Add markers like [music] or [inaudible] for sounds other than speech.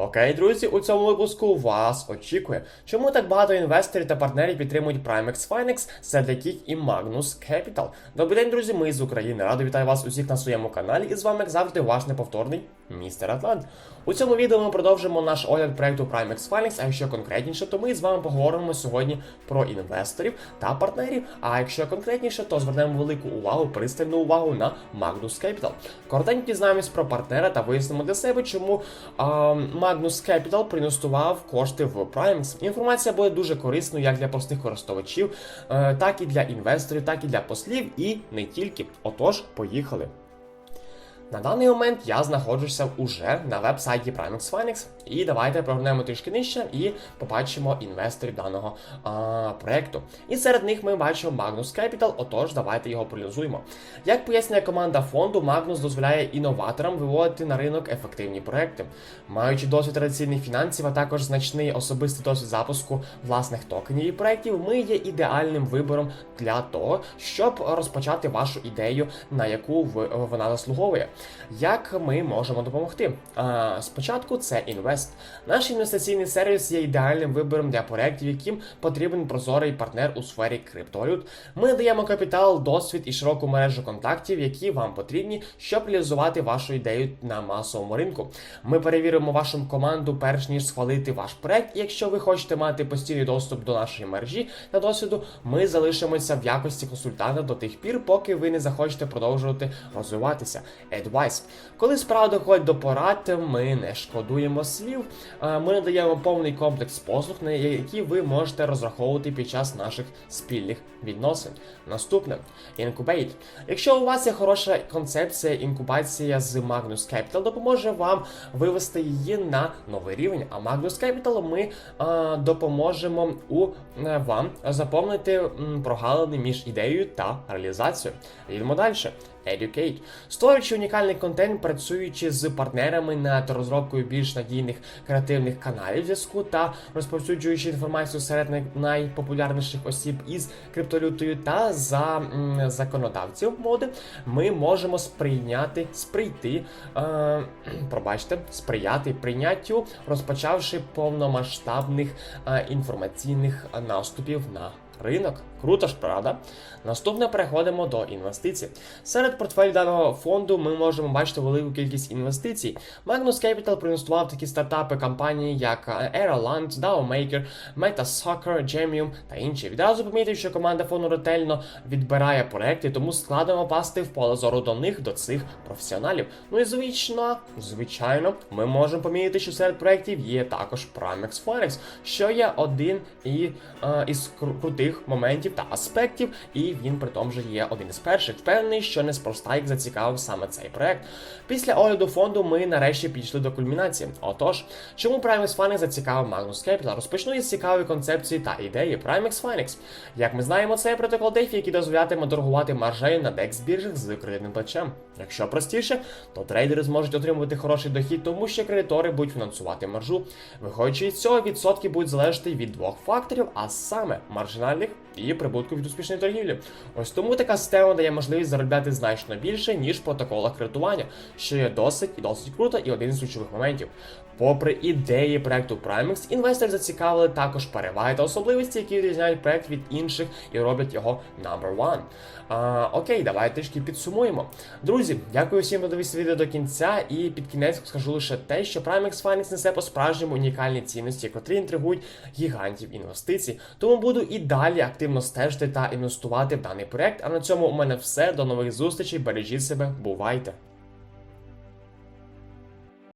Окей, друзі, у цьому випуску вас очікує. Чому так багато інвесторів та партнерів підтримують Primex Finex, серед яких і Magnus Capital? Добрий день, друзі, ми з України. Радо вітаю вас усіх на своєму каналі. І з вами, як завжди, ваш неповторний містер Атлант. У цьому відео ми продовжимо наш огляд проекту Primex Finex, а якщо конкретніше, то ми з вами поговоримо сьогодні про інвесторів та партнерів. А якщо конкретніше, то звернемо велику увагу, пристальну увагу на Magnus Capital. Коротенько дізнаємось про партнера та вияснимо для себе, чому а, Magnus Capital проінвестував кошти в Primes. Інформація буде дуже корисною як для простих користувачів, е, так і для інвесторів, так і для послів, і не тільки. Отож, поїхали. На даний момент я знаходжуся уже на веб-сайті Primex Finex, і давайте прогнемо трішки нижче і побачимо інвесторів даного а, проекту. І серед них ми бачимо Magnus Capital, отож, давайте його проаналізуємо. Як пояснює команда фонду, Magnus дозволяє інноваторам виводити на ринок ефективні проекти. Маючи досвід традиційних фінансів, а також значний особистий досвід запуску власних токенів і проєктів, ми є ідеальним вибором для того, щоб розпочати вашу ідею, на яку вона заслуговує. Як ми можемо допомогти? Спочатку це інвест. Наш інвестиційний сервіс є ідеальним вибором для проєктів, яким потрібен прозорий партнер у сфері криптовалют. Ми даємо капітал, досвід і широку мережу контактів, які вам потрібні, щоб реалізувати вашу ідею на масовому ринку. Ми перевіримо вашу команду, перш ніж схвалити ваш проект. Якщо ви хочете мати постійний доступ до нашої мережі та досвіду, ми залишимося в якості консультанта до тих пір, поки ви не захочете продовжувати розвиватися. Advice. Коли справа доходить до порад, ми не шкодуємо слів. Е, Ми надаємо повний комплекс послуг, на які ви можете розраховувати під час наших спільних відносин. Наступне Incubate. Якщо у вас є хороша концепція, інкубація з Magnus Capital допоможе вам вивести її на новий рівень. А Magnus Capital ми е, допоможемо у е, вам заповнити прогалини між ідеєю та реалізацією. Йдемо далі. Educate. Створюючи унікальний контент, працюючи з партнерами над розробкою більш надійних креативних каналів зв'язку та розповсюджуючи інформацію серед найпопулярніших осіб із криптовалютою та за м, законодавців моди, ми можемо сприйняти, сприйти, е, [clears throat] пробачте, сприяти прийняттю, розпочавши повномасштабних е, інформаційних наступів на ринок. Круто ж, правда? Наступне переходимо до інвестицій. Серед портфелю даного фонду ми можемо бачити велику кількість інвестицій. Magnus Capital проінвестував такі стартапи компанії, як Aeroland, DAOmaker, MetaSoccer, Gemium та інші. Відразу помітив, що команда фонду ретельно відбирає проекти, тому складно пасти в поле зору до них, до цих професіоналів. Ну і звично, звичайно, ми можемо помітити, що серед проєктів є також Primex Forex, що є один і, е, із крутих моментів та аспектів, і він при тому же є один із перших. Впевнений, що неспроста їх зацікавив саме цей проект. Після огляду фонду ми нарешті підійшли до кульмінації. Отож, чому Primex Finex зацікавив Magnus Capital? Розпочну із цікавої концепції та ідеї Primex Finex. Як ми знаємо, це протокол DeFi, який дозволятиме торгувати маржею на DEX біржах з кредитним плечем. Якщо простіше, то трейдери зможуть отримувати хороший дохід, тому що кредитори будуть фінансувати маржу. Виходячи із цього, відсотки будуть залежати від двох факторів, а саме маржинальних і прибутку від успішної торгівлі. Ось тому така система дає можливість заробляти значно більше, ніж в протоколах кредитування, що є досить і досить круто і один з ключових моментів. Попри ідеї проекту Primex, інвестори зацікавили також переваги та особливості, які відрізняють проект від інших і роблять його number one. А, окей, давайте трішки підсумуємо. Друзі, дякую всім, хто дивився відео до кінця, і під кінець скажу лише те, що Primex Finance несе по-справжньому унікальні цінності, котрі інтригують гігантів інвестицій. Тому буду і далі активно стежити та інвестувати в даний проект. А на цьому у мене все. До нових зустрічей. Бережіть себе, бувайте!